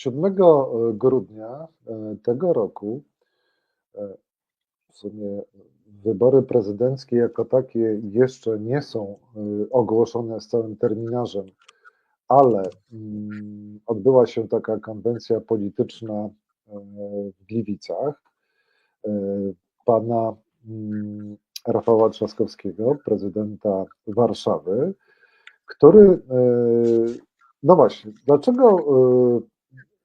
7 grudnia e, tego roku e, w sumie wybory prezydenckie jako takie jeszcze nie są e, ogłoszone z całym terminarzem, ale mm, odbyła się taka konwencja polityczna w Gliwicach pana mm, Rafała Trzaskowskiego, prezydenta Warszawy, który no właśnie, dlaczego,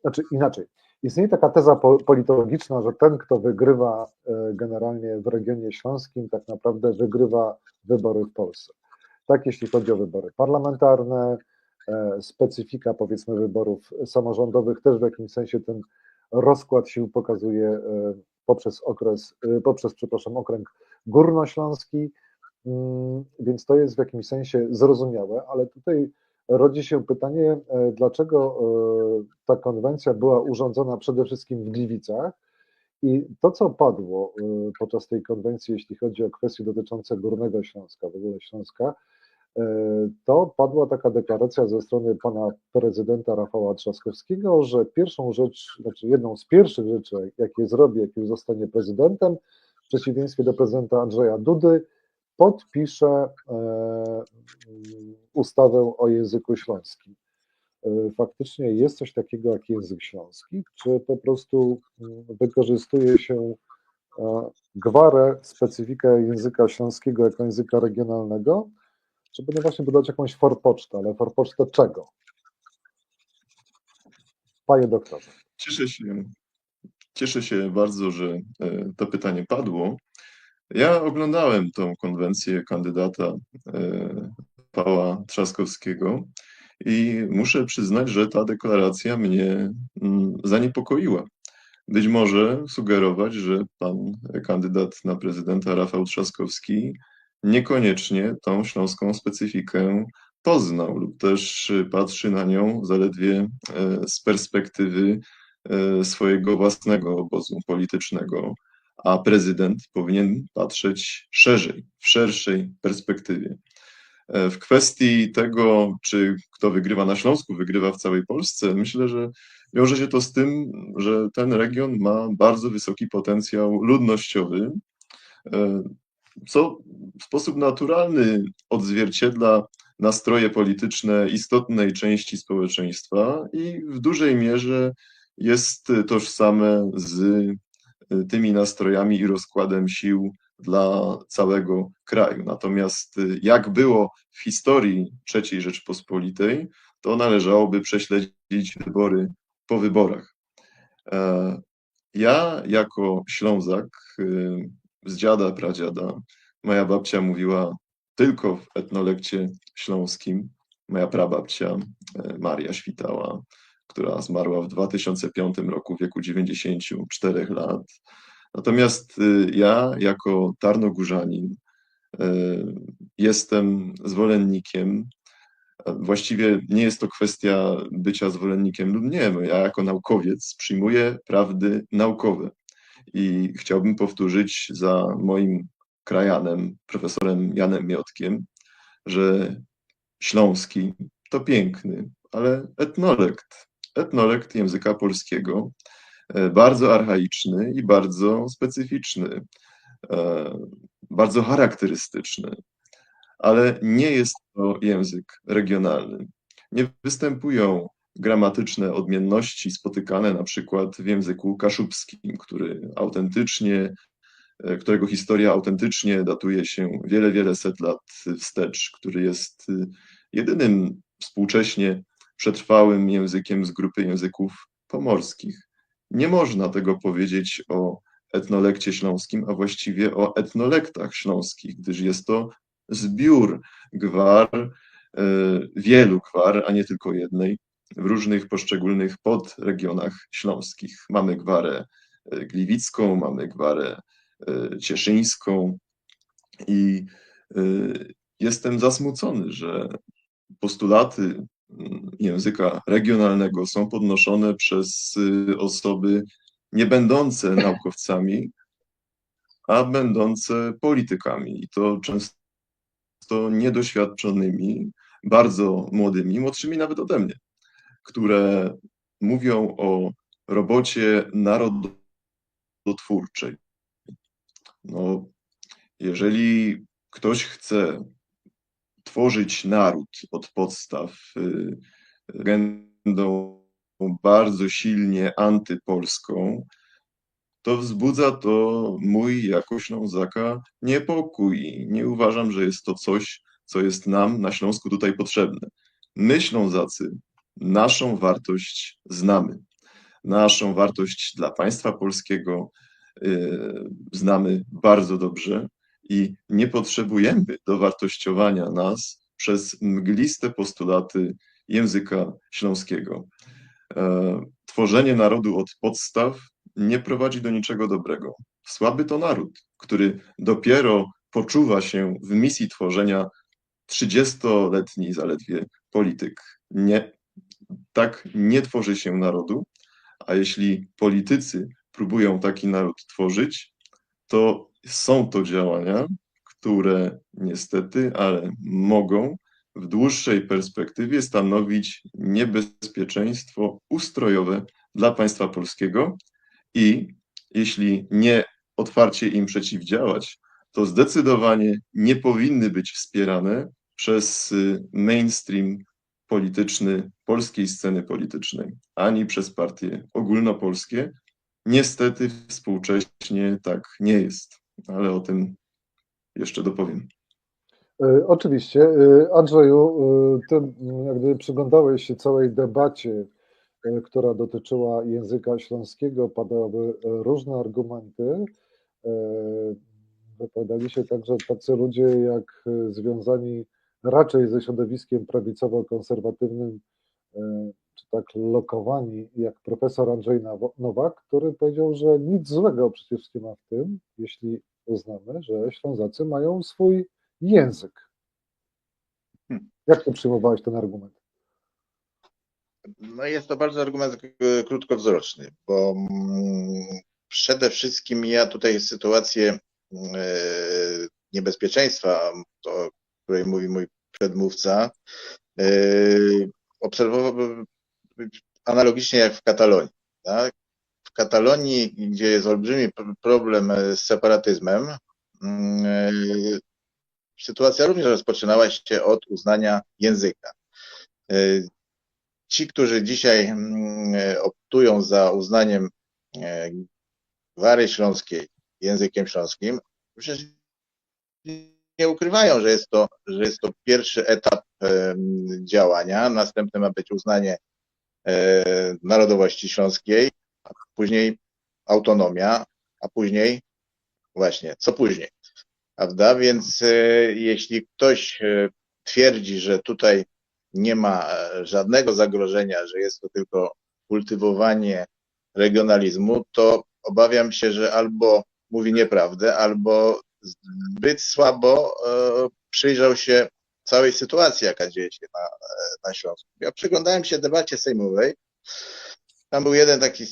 znaczy inaczej, istnieje taka teza politologiczna, że ten, kto wygrywa y, generalnie w regionie śląskim, tak naprawdę wygrywa wybory w Polsce. Tak, jeśli chodzi o wybory parlamentarne, e, specyfika powiedzmy wyborów samorządowych, też w jakimś sensie ten rozkład sił pokazuje e, poprzez okres, e, poprzez, przepraszam, okręg górnośląski, mm, więc to jest w jakimś sensie zrozumiałe, ale tutaj rodzi się pytanie, e, dlaczego e, ta konwencja była urządzona przede wszystkim w Gliwicach? I to, co padło e, podczas tej konwencji, jeśli chodzi o kwestie dotyczące Górnego Śląska, w ogóle Śląska, to padła taka deklaracja ze strony pana prezydenta Rafała Trzaskowskiego, że pierwszą rzecz, znaczy jedną z pierwszych rzeczy, jakie zrobi, jak już zostanie prezydentem, w przeciwieństwie do prezydenta Andrzeja Dudy, podpisze e, ustawę o języku śląskim. E, faktycznie jest coś takiego jak język śląski, czy po prostu mm, wykorzystuje się e, gwarę, specyfikę języka śląskiego jako języka regionalnego, żeby no właśnie budować jakąś forpocztę, ale forpocztę czego? Panie doktorze. Cieszę się, cieszę się bardzo, że to pytanie padło, ja oglądałem tą konwencję kandydata e, Pała Trzaskowskiego i muszę przyznać, że ta deklaracja mnie mm, zaniepokoiła. Być może sugerować, że pan kandydat na prezydenta Rafał Trzaskowski niekoniecznie tą śląską specyfikę poznał lub też patrzy na nią zaledwie e, z perspektywy e, swojego własnego obozu politycznego a prezydent powinien patrzeć szerzej, w szerszej perspektywie. E, w kwestii tego, czy kto wygrywa na Śląsku, wygrywa w całej Polsce, myślę, że wiąże się to z tym, że ten region ma bardzo wysoki potencjał ludnościowy, e, co w sposób naturalny odzwierciedla nastroje polityczne istotnej części społeczeństwa i w dużej mierze jest tożsame z tymi nastrojami i rozkładem sił dla całego kraju. Natomiast y, jak było w historii III Rzeczpospolitej, to należałoby prześledzić wybory po wyborach. E, ja jako Ślązak y, z dziada, pradziada, moja babcia mówiła tylko w etnolekcie śląskim, moja prababcia e, Maria Świtała która zmarła w 2005 roku w wieku 94 lat. Natomiast y, ja, jako tarnogórzanin, y, jestem zwolennikiem. Właściwie nie jest to kwestia bycia zwolennikiem lub nie. Ja, jako naukowiec, przyjmuję prawdy naukowe. I chciałbym powtórzyć za moim krajanem, profesorem Janem Miotkiem, że Śląski to piękny, ale etnolekt etnolekt języka polskiego, e, bardzo archaiczny i bardzo specyficzny, e, bardzo charakterystyczny, ale nie jest to język regionalny. Nie występują gramatyczne odmienności spotykane na przykład w języku kaszubskim, który autentycznie, e, którego historia autentycznie datuje się wiele, wiele set lat wstecz, który jest jedynym współcześnie przetrwałym językiem z grupy języków pomorskich. Nie można tego powiedzieć o etnolekcie śląskim, a właściwie o etnolektach śląskich, gdyż jest to zbiór gwar, e, wielu gwar, a nie tylko jednej, w różnych poszczególnych podregionach śląskich. Mamy gwarę e, gliwicką, mamy gwarę e, cieszyńską i jestem zasmucony, że postulaty języka regionalnego są podnoszone przez y, osoby nie będące naukowcami, a będące politykami. I to często niedoświadczonymi, bardzo młodymi, młodszymi nawet ode mnie, które mówią o robocie narodotwórczej. No, jeżeli ktoś chce tworzyć naród od podstaw y, agendą bardzo silnie antypolską, to wzbudza to mój jako Ślązaka niepokój. Nie uważam, że jest to coś, co jest nam na Śląsku tutaj potrzebne. My, Ślązacy, naszą wartość znamy. Naszą wartość dla państwa polskiego yy, znamy bardzo dobrze i nie potrzebujemy dowartościowania nas przez mgliste postulaty języka śląskiego. E, Tworzenie narodu od podstaw nie prowadzi do niczego dobrego. Słaby to naród, który dopiero poczuwa się w misji tworzenia 30-letni zaledwie polityk. Nie, tak nie tworzy się narodu, a jeśli politycy próbują taki naród tworzyć, to są to działania, które niestety, ale mogą w dłuższej perspektywie stanowić niebezpieczeństwo ustrojowe dla państwa polskiego i jeśli nie otwarcie im przeciwdziałać, to zdecydowanie nie powinny być wspierane przez y, mainstream polityczny polskiej sceny politycznej, ani przez partie ogólnopolskie. Niestety współcześnie tak nie jest, ale o tym jeszcze dopowiem. E, Oczywiście. E, Andrzeju, e, ty m, jak gdyby przyglądałeś się całej debacie, która dotyczyła języka śląskiego, padały różne argumenty. Wypowiadali się także tacy ludzie jak związani raczej ze środowiskiem prawicowo-konserwatywnym, czy tak lokowani, jak profesor Andrzej Nowak, który powiedział, że nic złego przecież nie ma w tym, jeśli uznamy, że Ślązacy mają swój język. Hmm. Jak to przyjmowałeś ten argument? No jest to bardzo argument e, krótkowzroczny, bo mm, przede wszystkim ja tutaj sytuację e, niebezpieczeństwa, o której mówi mój przedmówca, e, obserwowałbym analogicznie jak w Katalonii. Tak? W Katalonii, gdzie jest olbrzymi problem z separatyzmem, mm, e, sytuacja również rozpoczynała się od uznania języka. E, ci, którzy dzisiaj mm, e, optują za uznaniem e, Gwary Śląskiej językiem śląskim, przecież nie ukrywają, że jest to, że jest to pierwszy etap działania. Następny ma być uznanie e, narodowości śląskiej, a później autonomia, a później właśnie, co później. Prawda? Więc e, jeśli ktoś e, twierdzi, że tutaj nie ma e, żadnego zagrożenia, że jest to tylko kultywowanie regionalizmu, to obawiam się, że albo mówi nieprawdę, albo zbyt słabo e, przyjrzał się całej sytuacji, jaka dzieje się na, na Śląsku. Ja przyglądałem się debacie sejmowej. Tam był jeden taki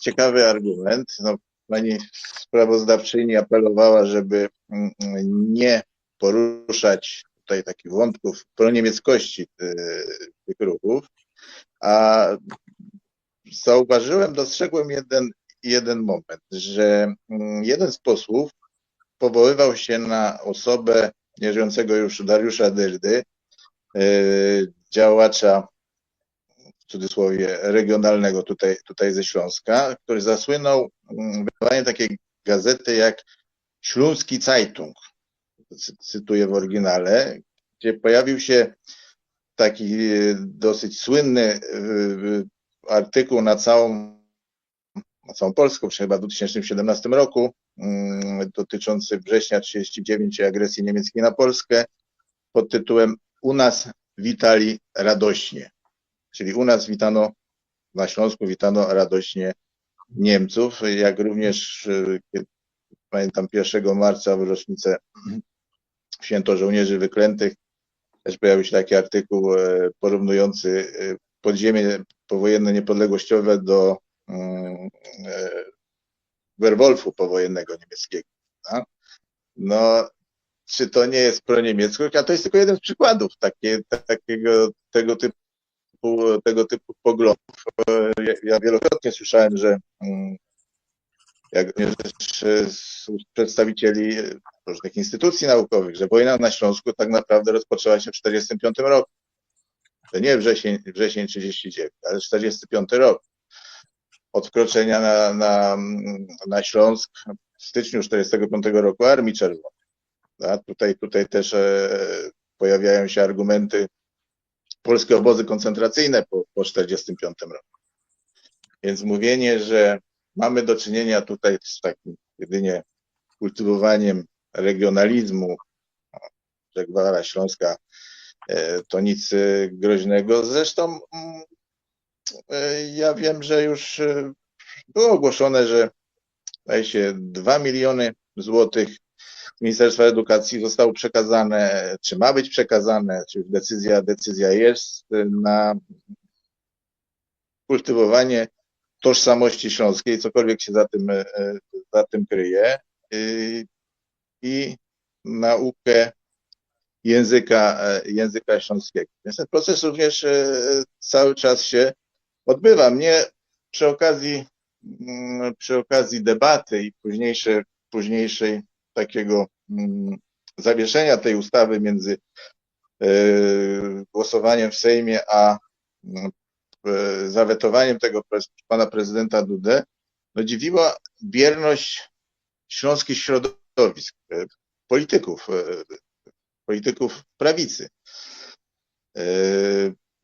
ciekawy argument. No, pani sprawozdawczyni apelowała, żeby mm, nie poruszać tutaj takich wątków proniemieckości y, tych ruchów, a zauważyłem, dostrzegłem jeden, jeden moment, że mm, jeden z posłów powoływał się na osobę nieżyjącego już Dariusza Dyrdy, y, działacza w cudzysłowie regionalnego tutaj, tutaj ze Śląska, który zasłynął mm, wydawaniem takiej gazety jak Śląski Zeitung, cy- cytuję w oryginale, gdzie pojawił się taki e, dosyć słynny e, artykuł na całą, na całą Polskę, chyba w 2017 roku, dotyczący września 39 i agresji niemieckiej na Polskę, pod tytułem U nas witali radośnie. Czyli u nas witano, na Śląsku witano radośnie Niemców, jak również kiedy- pamiętam 1 marca w rocznicę Święto Żołnierzy Wyklętych też pojawił się taki artykuł e, porównujący e, podziemie powojenne niepodległościowe do mm, e, Werwolfu powojennego niemieckiego. No, no czy to nie jest proniemieckość? A to jest tylko jeden z przykładów takie, takiego, tego typu tego typu poglądów. Ja, ja wielokrotnie słyszałem, że mm, jak również e, z przedstawicieli różnych instytucji naukowych, że wojna na Śląsku tak naprawdę rozpoczęła się w 1945 roku. To nie wrzesień, wrzesień 39, ale 45 rok. Od wkroczenia na, na, na Śląsk w styczniu 45 roku Armii Czerwonej. A tutaj, tutaj też e, pojawiają się argumenty polskie obozy koncentracyjne po, po 45 roku. Więc mówienie, że mamy do czynienia tutaj z takim jedynie kultywowaniem regionalizmu, że Gwara Śląska e, to nic e, groźnego. Zresztą mm, ja wiem, że już e, było ogłoszone, że zdaje się 2 miliony złotych. Ministerstwa Edukacji zostało przekazane, czy ma być przekazane, czy decyzja, decyzja jest e, na kultywowanie tożsamości śląskiej, cokolwiek się za tym, e, za tym kryje. I naukę języka, e, języka śląskiego. Więc ten proces również e, cały czas się odbywa. Mnie przy okazji, mm, przy okazji debaty i późniejszej, późniejszej takiego mm, zawieszenia tej ustawy między e, głosowaniem w Sejmie a mm, e, zawetowaniem tego pana prezydenta Dudę, no dziwiła bierność śląskich środowisk, e, polityków, polityków prawicy.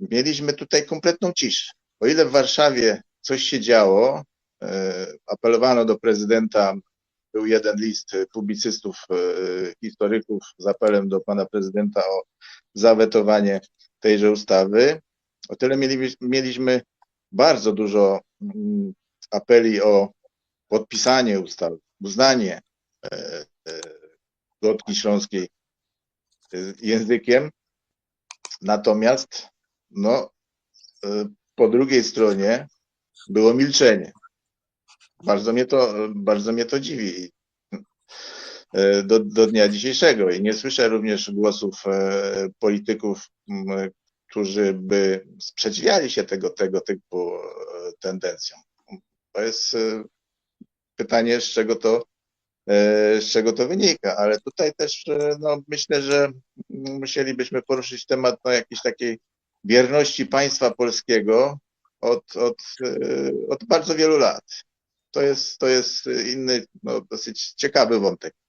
Mieliśmy tutaj kompletną ciszę. O ile w Warszawie coś się działo, e, apelowano do prezydenta, był jeden list publicystów, e, historyków z apelem do pana prezydenta o zawetowanie tejże ustawy, o tyle mieli, mieliśmy bardzo dużo mm, apeli o podpisanie ustawy, uznanie e, e, Gotki Śląskiej językiem. Natomiast no, po drugiej stronie było milczenie. Bardzo mnie to, bardzo mnie to dziwi e, do, do dnia dzisiejszego i nie słyszę również głosów e, polityków, którzy by sprzeciwiali się tego, tego typu e, tendencjom. To jest pytanie, z czego to, z czego to wynika, ale tutaj też no, myślę, że musielibyśmy poruszyć temat no, jakiejś takiej wierności państwa polskiego od, od, e, od bardzo wielu lat. To jest, to jest inny, no, dosyć ciekawy wątek.